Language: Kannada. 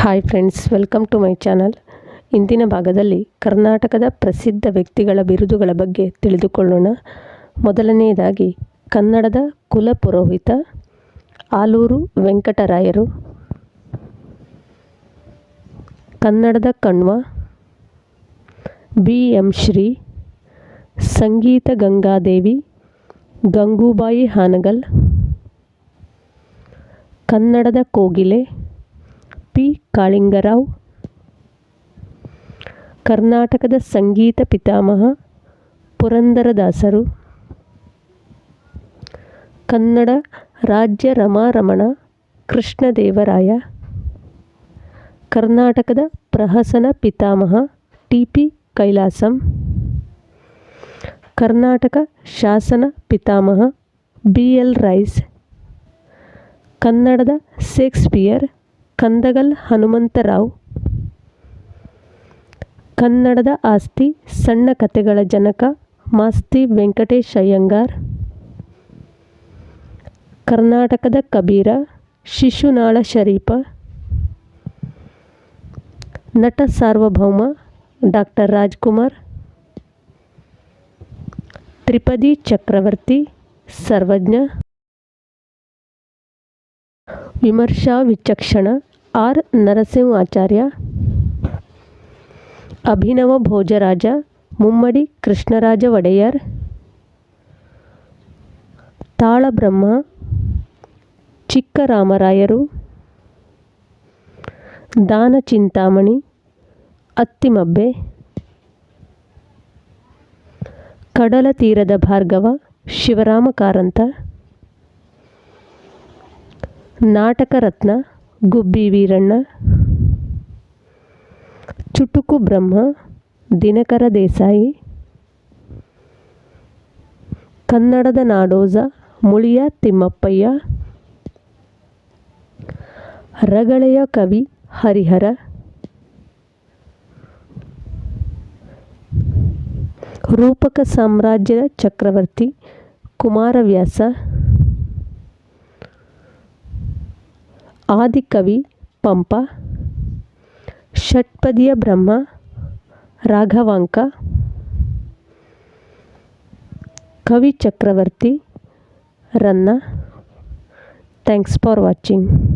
Hi friends welcome to my channel ಇಂದಿನ ಭಾಗದಲ್ಲಿ ಕರ್ನಾಟಕದ ಪ್ರಸಿದ್ಧ ವ್ಯಕ್ತಿಗಳ ಬಿರುದುಗಳ ಬಗ್ಗೆ ತಿಳಿದುಕೊಳ್ಳೋಣ. ಮೊದಲನೆಯದಾಗಿ ಕನ್ನಡದ ಕುಲಪುರೋಹಿತ ಆಲೂರು ವೆಂಕಟರಾಯರು. ಕನ್ನಡದ ಕಣ್ವ ಬಿ ಎಂ ಶ್ರೀ ಸಂಗೀತ ಗಂಗಾದೇವಿ ಗಂಗೂಬಾಯಿ ಹಾನಗಲ್. ಕನ್ನಡದ ಕೋಗಿಲೆ ಪಿ. ಕಾಳಿಂಗರಾವ್. ಕರ್ನಾಟಕದ ಸಂಗೀತ ಪಿತಾಮಹ ಪುರಂದರದಾಸರು ಕನ್ನಡ ರಾಜ್ಯ ರಮಾರಮಣ ಕೃಷ್ಣದೇವರಾಯ. ಕರ್ನಾಟಕದ ಪ್ರಹಸನ ಪಿತಾಮಹ ಟಿ. ಪಿ. ಕೈಲಾಸಂ. ಕರ್ನಾಟಕ ಶಾಸನ ಪಿತಾಮಹ ಬಿ. ಎಲ್. ರೈಸ್. ಕನ್ನಡದ ಶೇಕ್ಸ್ಪಿಯರ್ ಕಂದಗಲ್ ಹನುಮಂತರಾವ್. ಕನ್ನಡದ ಆಸ್ತಿ, ಸಣ್ಣ ಕಥೆಗಳ ಜನಕ, ಮಾಸ್ತಿ ವೆಂಕಟೇಶ್ ಅಯ್ಯಂಗಾರ್. ಕರ್ನಾಟಕದ ಕಬೀರ, ಶಿಶುನಾಳ ಶರೀಫ ನಟ ಸಾರ್ವಭೌಮ, ಡಾಕ್ಟರ್ ರಾಜ್ಕುಮಾರ್. ತ್ರಿಪದಿ ಚಕ್ರವರ್ತಿ, ಸರ್ವಜ್ಞ. ವಿಮರ್ಶಾ ವಿಚಕ್ಷಣ ಆರ್. ನರಸಿಂಹಾಚಾರ್ಯ ಅಭಿನವ ಭೋಜರಾಜ, ಮುಮ್ಮಡಿ ಕೃಷ್ಣರಾಜ ಒಡೆಯರ್. ತಾಳಬ್ರಹ್ಮ, ಚಿಕ್ಕರಾಮರಾಯರು. ದಾನ ಚಿಂತಾಮಣಿ, ಅತ್ತಿಮಬ್ಬೆ. ಕಡಲ ತೀರದ ಭಾರ್ಗವ, ಶಿವರಾಮ ಕಾರಂತ. ನಾಟಕ ರತ್ನ ಗುಬ್ಬಿ ವೀರಣ್ಣ, ಚುಟುಕು ಬ್ರಹ್ಮ, ದಿನಕರ ದೇಸಾಯಿ, ಕನ್ನಡದ ನಾಡೋಜ ಮುಳಿಯ ತಿಮ್ಮಪ್ಪಯ್ಯ, ರಗಳೆಯ ಕವಿ ಹರಿಹರ, ರೂಪಕ ಸಾಮ್ರಾಜ್ಯದ ಚಕ್ರವರ್ತಿ ಕುಮಾರವ್ಯಾಸ आदि कवि पंपा ब्रह्म राघवांक कवि चक्रवर्ती रन्ना थैंक्स फॉर वाचिंग